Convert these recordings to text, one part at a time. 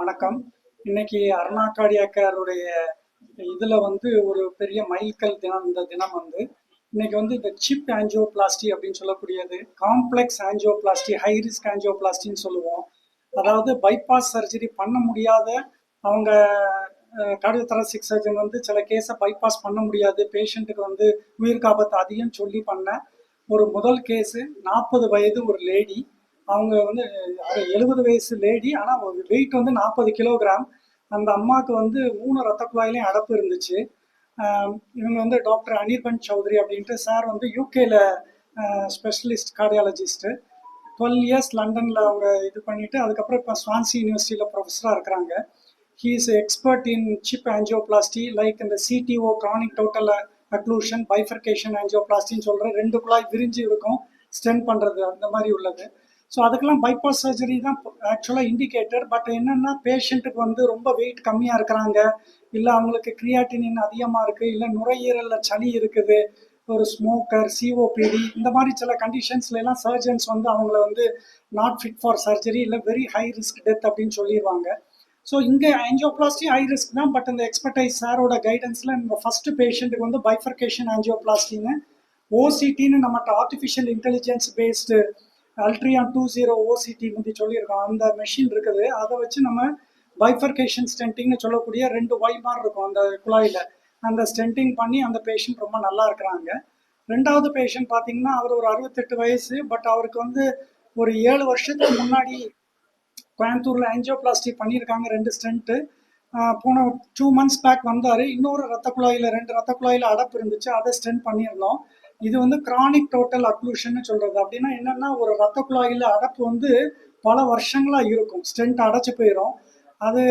வணக்கம். இன்னைக்கு அருணா கார்டியாக்காருடைய இதுல வந்து ஒரு பெரிய மைல்கல் தினம் இந்த தினம் வந்து. இன்னைக்கு வந்து இந்த சிப் ஆஞ்சியோபிளாஸ்டி அப்படின்னு சொல்லக்கூடியது காம்ப்ளெக்ஸ் ஆஞ்சியோபிளாஸ்டி ஹை ரிஸ்க் ஆஞ்சியோபிளாஸ்டின்னு சொல்லுவோம். அதாவது பைபாஸ் சர்ஜரி பண்ண முடியாத அவங்க கார்டியோதராசிக் சர்ஜன் வந்து சில கேஸை பைபாஸ் பண்ண முடியாது. பேஷண்ட்டுக்கு வந்து உயிர் காப்பத்து அதிகம் சொல்லி பண்ண ஒரு முதல் கேஸு நாற்பது வயது ஒரு லேடி அவங்க வந்து எழுபது வயசு லேடி ஆனால் வெயிட் வந்து நாற்பது கிலோகிராம் அந்த அம்மாவுக்கு வந்து மூணு ரத்த குழாயிலையும் அடப்பு இருந்துச்சு. இவங்க வந்து டாக்டர் அனிர்பன் சௌத்ரி அப்படின்ட்டு சார் வந்து யூகேல ஸ்பெஷலிஸ்ட் கார்டியாலஜிஸ்ட்டு டுவெல் இயர்ஸ் லண்டனில் அவங்க இது பண்ணிவிட்டு அதுக்கப்புறம் இப்போ ஸ்வான்சி யூனிவர்சிட்டியில் ப்ரொஃபஸராக இருக்கிறாங்க. He is expert in chip angioplasty like இந்த C T O chronic total occlusion bifurcation ஆன்ஜியோபிளாஸ்டின்னு சொல்கிற ரெண்டு குழாய் விரிஞ்சு இருக்கும் ஸ்டென் பண்ணுறது அந்த மாதிரி உள்ளது. ஸோ அதுக்கெல்லாம் பைபாஸ் சர்ஜரி தான் ஆக்சுவலாக இண்டிகேட்டர் பட் என்னென்னா பேஷண்ட்டுக்கு வந்து ரொம்ப வெயிட் கம்மியாக இருக்கிறாங்க. இல்லை அவங்களுக்கு கிரியாட்டினின் அதிகமாக இருக்குது இல்லை நுரையீரலில் சளி இருக்குது. ஒரு ஸ்மோக்கர் சிஓபிடி இந்த மாதிரி சில கண்டிஷன்ஸ்ல எல்லாம் சர்ஜன்ஸ் வந்து அவங்கள வந்து நாட் ஃபிட் ஃபார் சர்ஜரி இல்லை வெரி ஹை ரிஸ்க் டெத் அப்படின்னு சொல்லிடுவாங்க ஸோ இங்கே ஆஞ்சியோபிளாஸ்டி ஹை ரிஸ்க் தான். பட் இந்த எக்ஸ்பர்டைஸ் சாரோட கைடன்ஸில் இந்த ஃபர்ஸ்ட் பேஷண்ட்டுக்கு வந்து பைஃபர்கேஷன் ஆஞ்சியோபிளாஸ்டின்னு ஓசிடின்னு நம்மகிட்ட artificial intelligence based Ultreon two zero OCT பற்றி சொல்லியிருக்கோம். அந்த மெஷின் இருக்குது. அதை வச்சு நம்ம பைஃபர்கேஷன் ஸ்டென்டிங்னு சொல்லக்கூடிய ரெண்டு ஒய் மாதிரி இருக்கும் அந்த குழாயில். அந்த ஸ்டென்டிங் பண்ணி அந்த பேஷண்ட் ரொம்ப நல்லா இருக்கிறாங்க. ரெண்டாவது பேஷண்ட் பார்த்தீங்கன்னா அவர் ஒரு அறுபத்தெட்டு வயசு பட் அவருக்கு வந்து ஒரு ஏழு வருஷத்துக்கு முன்னாடி கோயம்புத்தூரில் ஆஞ்சியோபிளாஸ்டி பண்ணியிருக்காங்க ரெண்டு ஸ்டென்ட்டு போன டூ மந்த்ஸ் பேக் வந்தார். இன்னொரு ரத்த குழாயில் ரெண்டு ரத்த குழாயில் அடப்பு இருந்துச்சு. அதை ஸ்டென்ட் பண்ணியிருந்தோம். இது வந்து கிரானிக் டோட்டல் அக்ளூஷன் சொல்றது. அப்படின்னா என்னன்னா ஒரு ரத்த குழாயில் அடப்பு வந்து பல வருஷங்களா இருக்கும். ஸ்டென்ட் அடைச்சு போயிடும் அது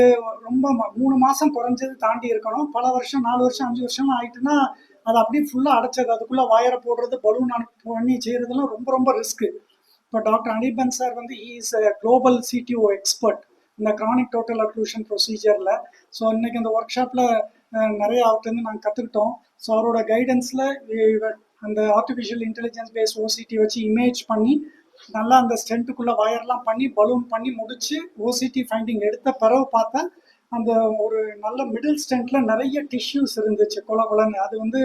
ரொம்ப மூணு மாசம் குறைஞ்சது தாண்டி இருக்கணும். பல வருஷம் நாலு வருஷம் அஞ்சு வருஷம் ஆயிட்டுன்னா அது அப்படியே ஃபுல்லா அடைச்சது. அதுக்குள்ள வயரை போடுறது பலூன் பண்ணி செய்யறதுலாம் ரொம்ப ரொம்ப ரிஸ்க் இப்போ டாக்டர் அனிபன் சார் வந்து இஸ் குளோபல் சிடிஓ எக்ஸ்பர்ட் இந்த கிரானிக் டோட்டல் அக்ளூஷன் ப்ரொசீஜரில் ஸோ இன்னைக்கு இந்த ஒர்க் ஷாப்பில் நிறைய அவர்கிட்ட நாங்கள் கற்றுக்கிட்டோம் ஸோ அவரோட கைடன்ஸில் அந்த ஆர்டிஃபிஷியல் இன்டெலிஜென்ஸ் பேஸ் ஓசிடி வச்சு இமேஜ் பண்ணி நல்லா அந்த ஸ்டென்ட்டுக்குள்ளே வயர்லாம் பண்ணி பலூன் பண்ணி முடிச்சு ஓசிடி ஃபைண்டிங் எடுத்த பிறகு பார்த்தா அந்த ஒரு நல்ல மிடில் ஸ்டென்ட்ல நிறைய டிஷ்யூஸ் இருந்துச்சு கொல கொலன்னு அது வந்து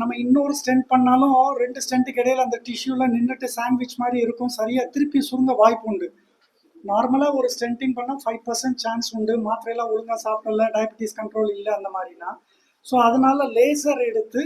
நம்ம இன்னொரு ஸ்டென்ட் பண்ணாலும் ரெண்டு ஸ்டென்ட்டுக்கு இடையில அந்த டிஷ்யூல நின்றுட்டு சாண்ட்விச் மாதிரி இருக்கும் சரியா திருப்பி சுருங்க வாய்ப்பு உண்டு. நார்மலாக ஒரு ஸ்டென்டிங் பண்ணால் ஃபைவ் பர்சன்ட் சான்ஸ் உண்டு மாத்திரையெல்லாம் ஒழுங்காக சாப்பிடல டயபிட்டிஸ் கண்ட்ரோல் இல்லை அந்த மாதிரினா. ஸோ அதனால லேசர் எடுத்து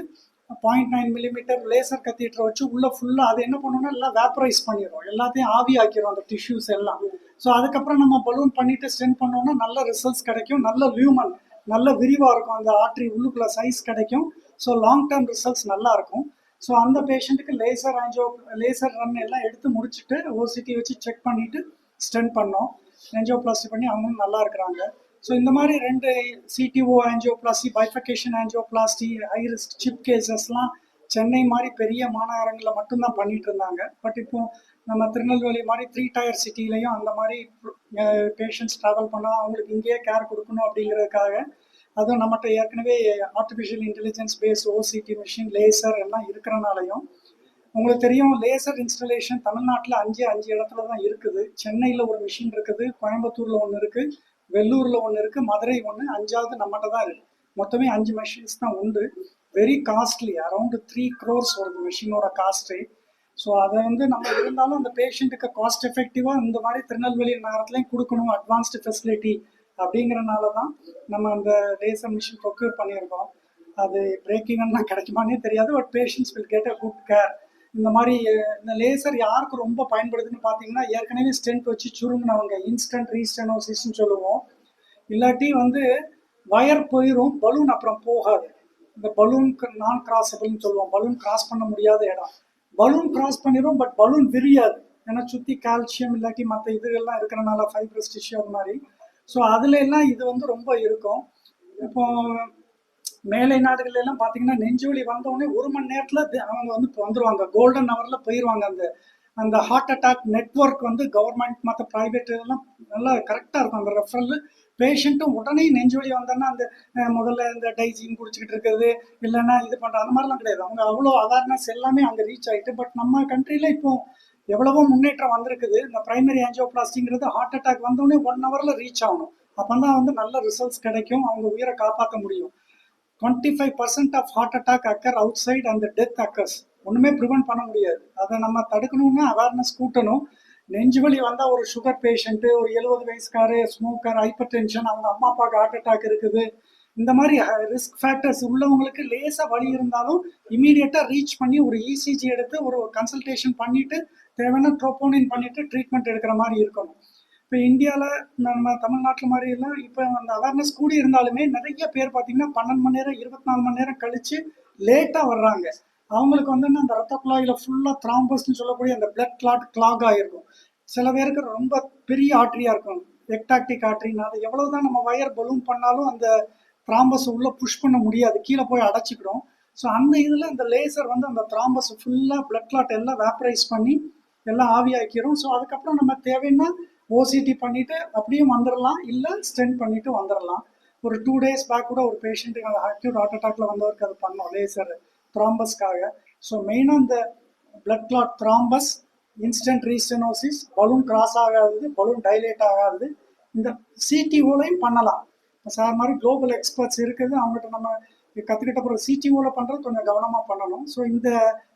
பாயிண்ட் நைன் மில்லிமீட்டர் லேசர் கத்தீட்டரை வச்சு உள்ள ஃபுல்லாக அது என்ன பண்ணுன்னா எல்லாம் வேப்பரைஸ் பண்ணிடும் எல்லாத்தையும் ஆவி ஆக்கிரும் அந்த டிஷ்யூஸ் எல்லாம். ஸோ அதுக்கப்புறம் நம்ம பலூன் பண்ணிட்டு ஸ்டென்ட் பண்ணோம்னா நல்ல ரிசல்ட்ஸ் கிடைக்கும். நல்ல லியூமன் நல்ல விரிவாக இருக்கும். அந்த ஆட்ரி உள்ளுக்குள்ள சைஸ் கிடைக்கும். ஸோ லாங் டேர்ம் ரிசல்ட்ஸ் நல்லா இருக்கும். ஸோ அந்த பேஷண்ட்டுக்கு லேசர் ஆஞ்சியோ லேசர் ரன் எல்லாம் எடுத்து முடிச்சுட்டு ஓசிடி வச்சு செக் பண்ணிட்டு ஸ்டென்ட் பண்ணோம். ஆஞ்சியோபிளாஸ்டி பண்ணி அவங்களும் நல்லா இருக்கிறாங்க. ஸோ இந்த மாதிரி ரெண்டு CTO angioplasty bifurcation angioplasty high risk CHIP கேசஸ்லாம் Chennai மாதிரி பெரிய மாநகரங்களில் மட்டும்தான் பண்ணிட்டு இருந்தாங்க. பட் இப்போ நம்ம திருநெல்வேலி மாதிரி த்ரீ டயர் சிட்டிலையும் அந்த மாதிரி பேஷண்ட்ஸ் ட்ராவல் பண்ணால் அவங்களுக்கு இங்கேயே கேர் கொடுக்கணும் அப்படிங்கிறதுக்காக அதுவும் நம்மகிட்ட ஏற்கனவே artificial intelligence based OCT machine laser எல்லாம் இருக்கிறனாலையும் உங்களுக்கு தெரியும் லேசர் இன்ஸ்டலேஷன் தமிழ்நாட்டில் அஞ்சு அஞ்சு இடத்துல தான் இருக்குது. சென்னையில் ஒரு மிஷின் இருக்குது கோயம்புத்தூரில் ஒன்று இருக்குது வெள்ளூரில் ஒன்று இருக்குது மதுரை ஒன்று அஞ்சாவது நம்மகிட்ட தான் இருக்குது மொத்தமே அஞ்சு மெஷின்ஸ் தான் உண்டு. Very costly around three crores வருது மிஷினோட காஸ்ட்டு ஸோ அதை வந்து நம்ம இருந்தாலும் அந்த பேஷண்ட்டுக்கு காஸ்ட் எஃபெக்டிவாக இந்த மாதிரி திருநெல்வேலி நகரத்துலையும் கொடுக்கணும் அட்வான்ஸ்டு ஃபெசிலிட்டி அப்படிங்கிறனால தான் நம்ம அந்த லேசர் மிஷின் ப்ரொக்யூர் பண்ணியிருக்கோம். அது பிரேக்கிங்லாம் கிடைக்குமானே தெரியாது but patients will get a good care இந்த மாதிரி இந்த லேசர் யாருக்கு ரொம்ப பயன்படுதுன்னு பார்த்தீங்கன்னா ஏற்கனவே ஸ்டென்ட் வச்சு சுருங்கினவங்க இன்ஸ்டன்ட் ரீஸ்டெனோசிஸ்ன்னு சொல்லுவோம். இல்லாட்டி வந்து வயர் போயிடும் பலூன் அப்புறம் போகாது. இந்த பலூன் நான் கிராஸபிள்னு சொல்லுவோம். பலூன் கிராஸ் பண்ண முடியாத இடம். பலூன் கிராஸ் பண்ணிடும் பட் பலூன் விரியாது. ஏன்னா சுற்றி கால்சியம் இல்லாட்டி மற்ற இதுகள்லாம் இருக்கிறனால ஃபைப்ரஸ் டிஷ்யூ அது மாதிரி. ஸோ அதுல எல்லாம் இது வந்து ரொம்ப இருக்கும். இப்போ மேலை நாடுகள் எல்லாம் பார்த்தீங்கன்னா நெஞ்சுவலி வந்தவொடனே ஒரு மணி நேரத்துல அவங்க வந்து இப்ப வந்துருவாங்க. கோல்டன் ஹவரில் போயிருவாங்க. அந்த அந்த ஹார்ட் அட்டாக் நெட்வொர்க் வந்து கவர்மெண்ட் மற்ற ப்ரைவேட் இதெல்லாம் நல்லா கரெக்டாக இருக்கும். அந்த ரெஃபரல் பேஷண்ட்டும் உடனே நெஞ்சுவலி வந்தோன்னா அந்த முதல்ல இந்த டைஜின் குடிச்சிக்கிட்டு இருக்கிறது இல்லைன்னா இது பண்ணுற அந்த மாதிரிலாம் கிடையாது. அவங்க அவ்வளோ அவேர்னஸ் எல்லாமே அங்கே ரீச் ஆயிட்டு பட் நம்ம கண்ட்ரியில் இப்போ எவ்வளவோ முன்னேற்றம் வந்திருக்குது. இந்த பிரைமரி ஆஞ்சியோபிளாஸ்டிங்கிறது ஹார்ட் அட்டாக் வந்தோடனே ஒன் ஹவர்ல ரீச் ஆகணும். அப்பதான் வந்து நல்ல ரிசல்ட்ஸ் கிடைக்கும். அவங்க உயிரை காப்பாற்ற முடியும். Twenty five percent of heart attack occur outside அந்த டெத் அக்கர்ஸ் ஒன்றுமே ப்ரிவெண்ட் பண்ண முடியாது. அதை நம்ம தடுக்கணும்னா அவேர்னஸ் கூட்டணும். நெஞ்சு வலி வந்தால் ஒரு சுகர் பேஷண்ட்டு ஒரு எழுபது வயசுக்காரு ஸ்மோக்கர் ஹைப்பர் டென்ஷன் அவங்க அம்மா அப்பாவுக்கு ஹார்ட் அட்டாக் இருக்குது. இந்த மாதிரி ரிஸ்க் ஃபேக்டர்ஸ் உள்ளவங்களுக்கு லேசாக வழி இருந்தாலும் இமீடியட்டாக ரீச் பண்ணி ஒரு இசிஜி எடுத்து ஒரு கன்சல்டேஷன் பண்ணிட்டு தேவையான ட்ரோபோனின் பண்ணிட்டு ட்ரீட்மெண்ட் எடுக்கிற மாதிரி இருக்கணும். இப்போ இந்தியாவில் நம்ம தமிழ்நாட்டில் மாதிரி எல்லாம் இப்போ அந்த அவேர்னஸ் கூடி இருந்தாலுமே நிறைய பேர் பார்த்தீங்கன்னா பன்னெண்டு மணி நேரம் இருபத்தி நாலு மணி நேரம் கழிச்சு லேட்டாக வர்றாங்க. அவங்களுக்கு வந்து அந்த ரத்த குழாயில் ஃபுல்லாக த்ராம்பஸ்ன்னு சொல்லக்கூடிய அந்த பிளட் கிளாட் கிளாக் ஆகிருக்கும் சில பேருக்கு ரொம்ப பெரிய ஆற்றியாக இருக்கும். எக்டாக்டிக் ஆர்ட்ரின்னு அதை எவ்வளோ தான் நம்ம வயர் பலூன் பண்ணாலும் அந்த த்ராம்பஸ் உள்ளே புஷ் பண்ண முடியாது. கீழே போய் அடைச்சிக்கிடும். ஸோ அந்த இதில் இந்த லேசர் வந்து அந்த த்ராம்பஸ் ஃபுல்லாக பிளட் கிளாட் எல்லாம் வேப்பரைஸ் பண்ணி எல்லாம் ஆவியாக்கிறோம் ஸோ அதுக்கப்புறம் நம்ம தேவைன்னா ஓசிடி பண்ணிட்டு அப்படியும் வந்துடலாம் இல்லை ஸ்டென்ட் பண்ணிட்டு வந்துடலாம் ஒரு டூ டேஸ் பேக் கூட ஒரு பேஷண்ட்டுக்கு அந்த அக்யூட் ஹார்ட் அட்டாக்ல வந்தவருக்கு அது பண்ணோம் லேசர் த்ராம்பஸ்க்காக ஸோ மெயினாக இந்த blood clot thrombus instant restenosis balloon cross ஆகாதது பலூன் டைலேட் ஆகாது. இந்த சிடிஓலையும் பண்ணலாம். சார் மாதிரி குளோபல் எக்ஸ்பர்ட்ஸ் இருக்குது அவங்ககிட்ட நம்ம கற்றுக்கிட்ட அப்புறம் சிடிஓவில் பண்ணுறது கொஞ்சம் கவனமாக பண்ணணும். ஸோ இந்த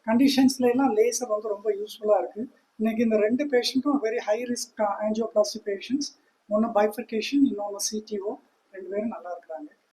கண்டிஷன்ஸ்ல எல்லாம் லேசர் வந்து ரொம்ப யூஸ்ஃபுல்லாக இருக்குது இன்னைக்கு இந்த ரெண்டு பேஷண்ட்டும் very high risk angioplasty patients ஒன்று பைஃபர்கேஷன் இன்னொன்று சிடிஓ ரெண்டு பேரும் நல்லா இருக்கிறாங்க.